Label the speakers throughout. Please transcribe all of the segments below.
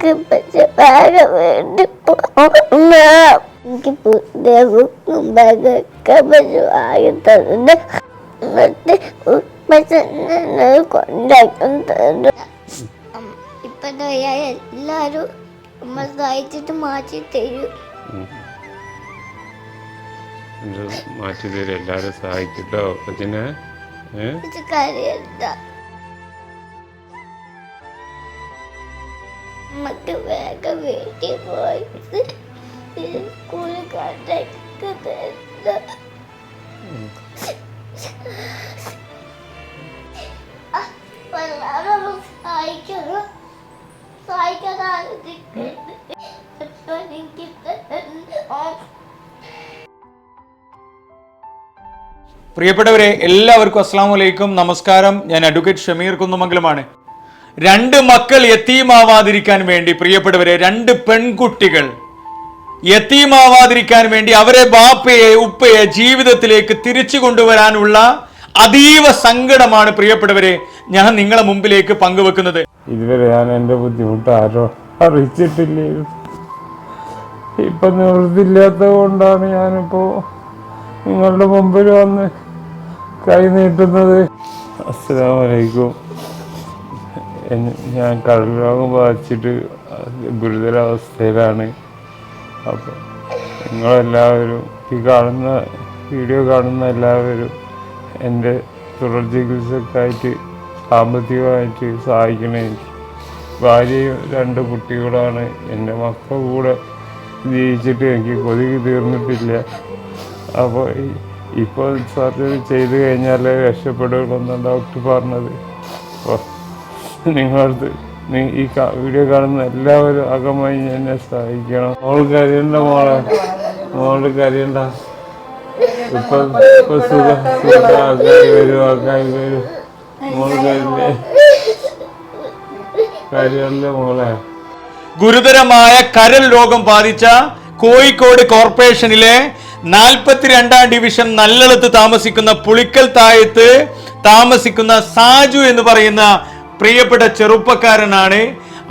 Speaker 1: എനിക്ക് പക്ഷെ ബാഗ് വേണ്ടി പോകണം. എനിക്ക് പുതിയ ബുക്കും ബാഗൊക്കെ പക്ഷെ വാങ്ങി എന്നിട്ട് പക്ഷെ കൊണ്ടാക്കും തരും ഇപ്പൊ എല്ലാരും അമ്മ സഹായിച്ചിട്ട് മാറ്റി തരും.
Speaker 2: മാറ്റി തരും. എല്ലാവരും സഹായിക്കട്ടോ. കൊച്ചിനെ. ഏ?
Speaker 1: ഇത് നമുക്ക് വേഗം വീട്ടിൽ പോയിട്ട് സ്കൂളിൽ കണ്ടൊക്കെ തരുന്ന സഹായിക്കണം സഹായിക്കാതാണ് എനിക്ക്
Speaker 3: പ്രിയപ്പെട്ടവരെ എല്ലാവർക്കും അസ്സാം വലൈക്കും നമസ്കാരം. ഞാൻ അഡ്വക്കേറ്റ് ഷമീർ കുന്നമംഗലമാണ്. രണ്ട് മക്കൾ യത്തീമാവാതിരിക്കാൻ വേണ്ടി പ്രിയപ്പെട്ടവരെ രണ്ട് പെൺകുട്ടികൾ യത്തീമാവാതിരിക്കാൻ വേണ്ടി അവരെ ബാപ്പയെ ഉപ്പയെ ജീവിതത്തിലേക്ക് തിരിച്ചു കൊണ്ടുവരാനുള്ള അതീവ സങ്കടമാണ് പ്രിയപ്പെട്ടവരെ ഞാൻ നിങ്ങളെ മുമ്പിലേക്ക് പങ്കുവെക്കുന്നത്.
Speaker 2: ഇതുവരെ ഞാൻ എന്റെ ബുദ്ധിമുട്ട് ആരോ അറിയിച്ചിട്ടില്ലേ? ഇപ്പൊ നിവൃത്തിയില്ലാത്തത് കൊണ്ടാണ് ഞാനിപ്പോ നിങ്ങളുടെ മുമ്പിൽ വന്ന് കൈ നീട്ടുന്നത്. അസ്സലാമലൈക്കും ഞാൻ കടൽ രോഗം ബാധിച്ചിട്ട് ഗുരുതരാവസ്ഥയിലാണ്. അപ്പം നിങ്ങളെല്ലാവരും ഈ കാണുന്ന വീഡിയോ കാണുന്ന എല്ലാവരും എന്റെ തുടർ ചികിത്സക്കായിട്ട് സാമ്പത്തികമായിട്ട് സഹായിക്കണേ. ഭാര്യയും രണ്ട് കുട്ടികളാണ്. എന്റെ മക്ക കൂടെ ജീവിച്ചിട്ട് എനിക്ക് കൊതുകി തീർന്നിട്ടില്ല. അപ്പോൾ ഇപ്പോൾ സർജറി ചെയ്ത് കഴിഞ്ഞാൽ രക്ഷപ്പെടുകയുള്ളെന്നാണ് ഡോക്ടർ പറഞ്ഞത്. അപ്പോൾ നിങ്ങളടുത്ത് നീ ഈ വീഡിയോ കാണുന്ന എല്ലാവരും അകമായി എന്നെ സഹായിക്കണം. മോൾ കരയണ്ട മോളെ. മോൾ കരയണ്ട. ഇപ്പൊ ഇപ്പൊ സുഖ ആക്കായി വരും ആക്കായി വരും. മോൾ കരയില്ലേ കരയല്ലേ മോളെ.
Speaker 3: ഗുരുതരമായ കരൽ രോഗം ബാധിച്ച കോഴിക്കോട് കോർപ്പറേഷനിലെ നാൽപ്പത്തിരണ്ടാം ഡിവിഷൻ നല്ലളത്ത് താമസിക്കുന്ന പുളിക്കൽ തായത്ത് താമസിക്കുന്ന സാജു എന്ന് പറയുന്ന പ്രിയപ്പെട്ട ചെറുപ്പക്കാരനാണ്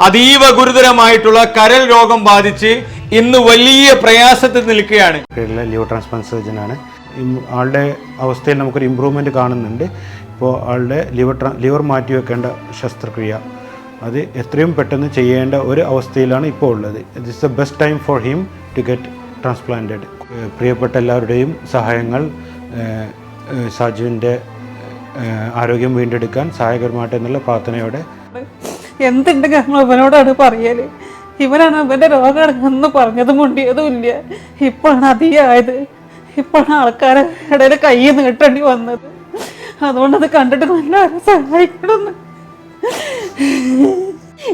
Speaker 3: അതീവ ഗുരുതരമായിട്ടുള്ള കരൽ രോഗം ബാധിച്ച് ഇന്ന് വലിയ പ്രയാസത്തിൽ നിൽക്കുകയാണ്.
Speaker 4: ലിവർ ട്രാൻസ്പ്ലാന്റ് സർജനാണ്. ആളുടെ അവസ്ഥയിൽ നമുക്കൊരു ഇമ്പ്രൂവ്മെന്റ് കാണുന്നുണ്ട്. ഇപ്പോൾ ആളുടെ ലിവർ ലിവർ മാറ്റി വെക്കേണ്ട ശസ്ത്രക്രിയ. അത് എത്രയും പെട്ടെന്ന് ചെയ്യേണ്ട ഒരു അവസ്ഥയിലാണ് ഇപ്പോൾ ഉള്ളത്. It is the best time for him to get transplanted പ്രിയപ്പെട്ട എല്ലാവരുടെയും സഹായങ്ങൾ സാജുവിന്റെ ആരോഗ്യം വീണ്ടെടുക്കാൻ സഹായകരമായിട്ട് എന്നുള്ള പ്രാർത്ഥനയോടെ.
Speaker 5: എന്തുണ്ടെങ്കിൽ നമ്മൾ അവനോടാണ് പറയൽ? ഇവനാണ് ഇവന്റെ രോഗമാണെന്ന് പറഞ്ഞതും മുണ്ടിയതും ഇല്ല. ഇപ്പോഴാണ് അധികമായത് ഇപ്പോഴാണ് ആൾക്കാരെ ഇടയിൽ കൈ നീട്ടേണ്ടി വന്നത്. അതുകൊണ്ടത് കണ്ടിട്ട് നല്ല സഹായിക്കണമെന്ന്.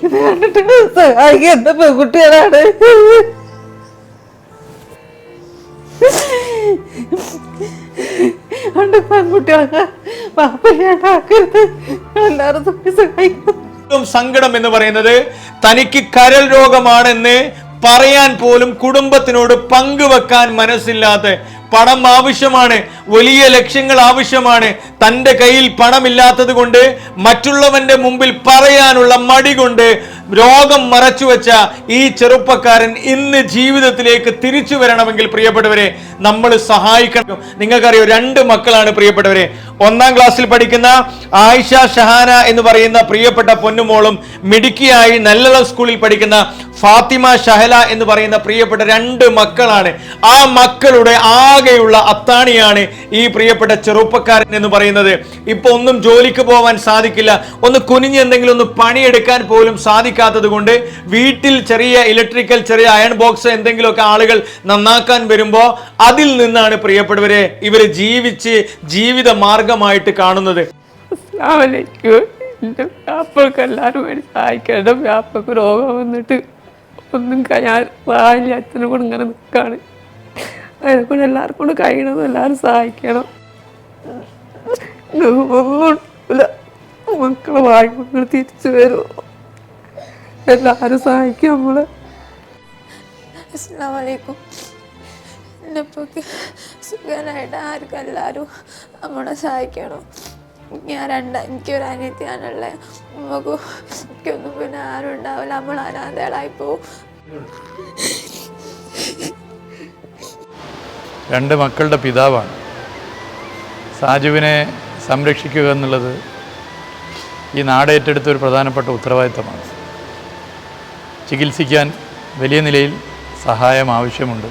Speaker 5: ഇത് കണ്ടിട്ട് സഹായിക്കുക എന്താ പെൺകുട്ടികളാണ്? പെൺകുട്ടികളൊക്കെ
Speaker 3: സങ്കടം എന്ന് പറയുന്നത് തനിക്ക് കരൽ രോഗമാണെന്ന് പറയാൻ പോലും കുടുംബത്തിനോട് പങ്കുവെക്കാൻ മനസ്സില്ലാതെ പണം ആവശ്യമാണ് വലിയ ലക്ഷ്യങ്ങൾ ആവശ്യമാണ്. തന്റെ കയ്യിൽ പണമില്ലാത്തത് കൊണ്ട് മറ്റുള്ളവന്റെ മുമ്പിൽ പറയാനുള്ള മടി കൊണ്ട് രോഗം മറച്ചുവെച്ച ഈ ചെറുപ്പക്കാരൻ ഇന്ന് ജീവിതത്തിലേക്ക് തിരിച്ചു വരണമെങ്കിൽ പ്രിയപ്പെട്ടവരെ നമ്മൾ സഹായിക്കണം. നിങ്ങൾക്കറിയോ രണ്ട് മക്കളാണ് പ്രിയപ്പെട്ടവരെ. ഒന്നാം ക്ലാസ്സിൽ പഠിക്കുന്ന ആയിഷ ഷഹാന എന്ന് പറയുന്ന പ്രിയപ്പെട്ട പൊന്നുമോളും മിടുക്കിയായി നല്ല സ്കൂളിൽ പഠിക്കുന്ന ഫാത്തിമ ഷഹല എന്ന് പറയുന്ന പ്രിയപ്പെട്ട രണ്ട് മക്കളാണ്. ആ മക്കളുടെ ആകെയുള്ള അത്താണിയാണ് ഈ പ്രിയപ്പെട്ട ചെറുപ്പക്കാരൻ എന്ന് പറയുന്നത്. ഇപ്പൊ ഒന്നും ജോലിക്ക് പോവാൻ സാധിക്കില്ല. ഒന്ന് കുനിഞ്ഞ് എന്തെങ്കിലും ഒന്ന് പണിയെടുക്കാൻ പോലും സാധിക്കാത്തത് കൊണ്ട് വീട്ടിൽ ചെറിയ ഇലക്ട്രിക്കൽ ചെറിയ അയൺ ബോക്സ് എന്തെങ്കിലുമൊക്കെ ആളുകൾ നന്നാക്കാൻ വരുമ്പോൾ അതിൽ നിന്നാണ് പ്രിയപ്പെട്ടവരെ ഇവർ ജീവിച്ച് ജീവിത മാർഗമായിട്ട് കാണുന്നത്.
Speaker 6: അസ്ലാമലൈക്കും എല്ലാവരും വേണ്ടി വ്യാപക രോഗം വന്നിട്ട് ഒന്നും ഞാൻ വായില്ല. അച്ഛനെ കൂടെ ഇങ്ങനെ നിൽക്കുകയാണ് അതിനെ കൊണ്ട് എല്ലാവർക്കും കൊണ്ട് കഴിയണം. എല്ലാവരും സഹായിക്കണം. മക്കളെ വായ്പകൾ തിരിച്ചു വരുമോ എല്ലാവരും സഹായിക്കും നമ്മളെ.
Speaker 1: എന്റെ എന്നെപ്പൊക്കെ സുഖനായിട്ട് ആർക്കും എല്ലാവരും നമ്മളെ സഹായിക്കണം. ഞാൻ രണ്ട എനിക്കൊരു അനിയത്തിയാണുള്ളത് നമുക്ക്
Speaker 7: എനിക്കൊന്നും പിന്നെ ആരും ഉണ്ടാവില്ല. നമ്മൾ അനാഥകളായി പോവും.
Speaker 8: രണ്ട് മക്കളുടെ പിതാവാണ്. സാജുവിനെ സംരക്ഷിക്കുക എന്നുള്ളത് ഈ നാട് ഏറ്റെടുത്ത ഒരു പ്രധാനപ്പെട്ട ഉത്തരവാദിത്തമാണ്. ചികിത്സിക്കാൻ വലിയ നിലയിൽ സഹായം ആവശ്യമുണ്ട്.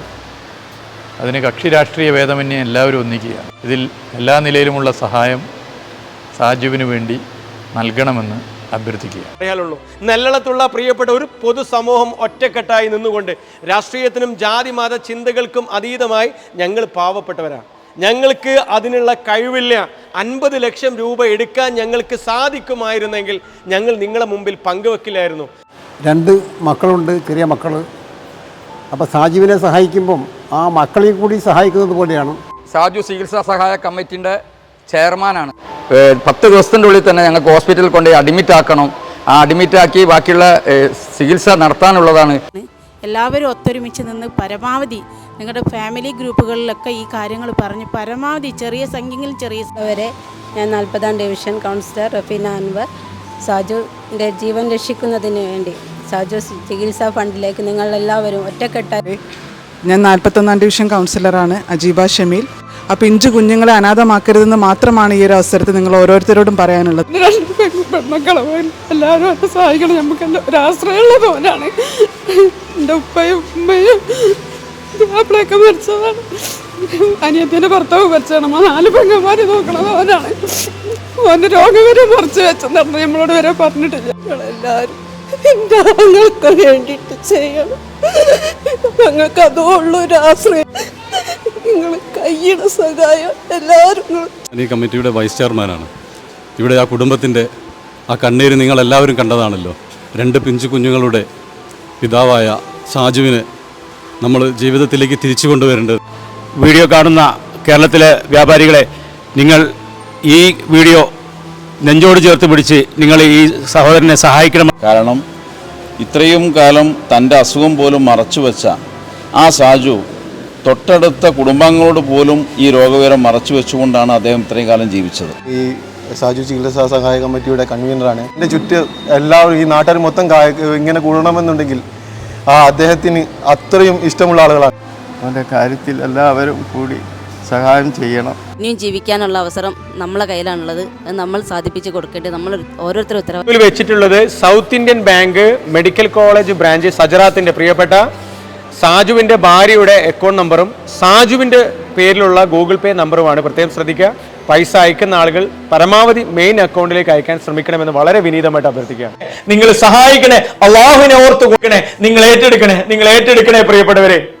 Speaker 8: അതിന് കക്ഷി രാഷ്ട്രീയ ഭേദമന്യേ എല്ലാവരും ഒന്നിക്കുകയാണ്. ഇതിൽ എല്ലാ നിലയിലുമുള്ള സഹായം സാജുവിന് വേണ്ടി നൽകണമെന്ന് അഭ്യർത്ഥിക്കുക.
Speaker 9: അറിയാലുള്ളൂ നെല്ലളത്തുള്ള പ്രിയപ്പെട്ട ഒരു പൊതുസമൂഹം ഒറ്റക്കെട്ടായി നിന്നുകൊണ്ട് രാഷ്ട്രീയത്തിനും ജാതി മത ചിന്തകൾക്കും അതീതമായി ഞങ്ങൾ പാവപ്പെട്ടവരാണ്. ഞങ്ങൾക്ക് അതിനുള്ള കഴിവില്ല. അൻപത് ലക്ഷം രൂപ എടുക്കാൻ ഞങ്ങൾക്ക് സാധിക്കുമായിരുന്നെങ്കിൽ ഞങ്ങൾ നിങ്ങളെ മുമ്പിൽ പങ്കുവെക്കില്ലായിരുന്നു.
Speaker 10: രണ്ട് മക്കളുണ്ട് ചെറിയ മക്കൾ അപ്പോൾ സാജീവിനെ സഹായിക്കുമ്പം ആ മക്കളെയും കൂടി സഹായിക്കുന്നത് പോലെയാണ്.
Speaker 11: സാജു ചികിത്സാ സഹായ കമ്മിറ്റിന്റെ ചെയർമാനാണ്. പത്ത് ദിവസത്തിന്റെ ഉള്ളിൽ തന്നെ ഞങ്ങൾക്ക് ഹോസ്പിറ്റലിൽ കൊണ്ട് അഡ്മിറ്റ് ആക്കണം. ആ അഡ്മിറ്റ് ആക്കി ബാക്കിയുള്ള ചികിത്സ നടത്താനുള്ളതാണ്.
Speaker 12: എല്ലാവരും ഒത്തൊരുമിച്ച് നിന്ന് പരമാവധി നിങ്ങളുടെ ഫാമിലി ഗ്രൂപ്പുകളിലൊക്കെ ഈ കാര്യങ്ങൾ പറഞ്ഞ് പരമാവധി ചെറിയ സംഖ്യയെങ്കിലും ചെറിയ
Speaker 13: വരെ ഞാൻ നാൽപ്പതാം ഡിവിഷൻ കൗൺസിലർ റഫീന അൻവർ സാജുവിന്റെ ജീവൻ രക്ഷിക്കുന്നതിന് വേണ്ടി സാജു ചികിത്സാ ഫണ്ടിലേക്ക് നിങ്ങൾ എല്ലാവരും ഒറ്റക്കെട്ടായി.
Speaker 14: ഞാൻ നാൽപ്പത്തൊന്നാം ഡിവിഷൻ കൗൺസിലറാണ് അജീബ ഷമീൽ. ആ പിഞ്ചു കുഞ്ഞുങ്ങളെ അനാഥമാക്കരുതെന്ന് മാത്രമാണ് ഈ ഒരു അവസരത്തിൽ നിങ്ങൾ ഓരോരുത്തരോടും പറയാനുള്ളത്.
Speaker 6: പെൺമക്കളും എല്ലാവരും എന്നെ സഹായിക്കണം. നമുക്ക് ഒരാശ്രയമുള്ള ഒരു പോലാണ് എന്റെ ഉപ്പയും ഉമ്മയും മാപ്പിളയൊക്കെ മരിച്ചതാണ്. അനിയത്തിന്റെ ഭർത്താവ് മരിച്ചതാണ്. നാല് പെങ്ങന്മാരെ നോക്കണത് അവനാണ് അവന്റെ രോഗം വരെ മറിച്ച് വെച്ചെന്നു നമ്മളോട് വരെ പറഞ്ഞിട്ടില്ല. ഞങ്ങളെല്ലാവരും ഞങ്ങൾക്ക് വേണ്ടിയിട്ട് ചെയ്യണം. ഞങ്ങൾക്ക് അതോ ഉള്ളൊരു ആശ്രയം. നിങ്ങൾ കയ്യുടെ സഹായം എല്ലാവരും
Speaker 15: ഈ കമ്മിറ്റിയുടെ വൈസ് ചെയർമാനാണ്. ഇവിടെ ആ കുടുംബത്തിന്റെ ആ കണ്ണീര് നിങ്ങൾ എല്ലാവരും കണ്ടതാണല്ലോ. രണ്ട് പിഞ്ചു കുഞ്ഞുങ്ങളുടെ പിതാവായ ഷാജുവിനെ നമ്മൾ ജീവിതത്തിലേക്ക് തിരിച്ചു കൊണ്ടുവരേണ്ടത്.
Speaker 9: വീഡിയോ കാണുന്ന കേരളത്തിലെ വ്യാപാരികളെ നിങ്ങൾ ഈ വീഡിയോ നെഞ്ചോട് ചേർത്ത് പിടിച്ച് നിങ്ങൾ ഈ സഹോദരനെ സഹായിക്കണം.
Speaker 16: കാരണം ഇത്രയും കാലം തന്റെ അസുഖം പോലും മറച്ചു വെച്ച ആ സാജു തൊട്ടടുത്ത കുടുംബാംഗങ്ങളോട് പോലും ഈ രോഗവിവരം മറച്ചു വെച്ചുകൊണ്ടാണ് അദ്ദേഹം ഇത്രയും കാലം ജീവിച്ചത്.
Speaker 10: ഈ സാജു ചികിത്സാ സഹായ കമ്മിറ്റിയുടെ കൺവീനറാണ് എന്റെ ചുറ്റ് എല്ലാവരും ഈ നാട്ടുകാർ മൊത്തം ഇങ്ങനെ കൂടണമെന്നുണ്ടെങ്കിൽ ആ അദ്ദേഹത്തിന് അത്രയും ഇഷ്ടമുള്ള ആളുകളാണ്. അവന്റെ കാര്യത്തിൽ എല്ലാവരും കൂടി സഹായം ചെയ്യണം.
Speaker 13: ഇനിയും ജീവിക്കാനുള്ള അവസരം നമ്മളെ കയ്യിലാണുള്ളത്. അത് നമ്മൾ സാധിപ്പിച്ച് കൊടുക്കേണ്ടത് നമ്മൾ ഓരോരുത്തരും ഉത്തരവാദിത്വം.
Speaker 9: വെച്ചിട്ടുള്ളത് South Indian Bank medical college branch സജറാത്തിന്റെ പ്രിയപ്പെട്ട സാജുവിന്റെ ഭാര്യയുടെ അക്കൗണ്ട് നമ്പറും സാജുവിന്റെ പേരിലുള്ള ഗൂഗിൾ പേ നമ്പറുമാണ് പ്രത്യേകം ശ്രദ്ധിക്കുക. പൈസ അയക്കുന്ന ആളുകൾ പരമാവധി മെയിൻ അക്കൗണ്ടിലേക്ക് അയക്കാൻ ശ്രമിക്കണമെന്ന് വളരെ വിനീതമായിട്ട് അഭ്യർത്ഥിക്കുകയാണ് നിങ്ങൾ സഹായിക്കണേ. അള്ളാഹുവിനെ ഓർത്ത് കൊടുക്കണേ. നിങ്ങൾ ഏറ്റെടുക്കണേ. നിങ്ങൾ ഏറ്റെടുക്കണേ പ്രിയപ്പെട്ടവരെ.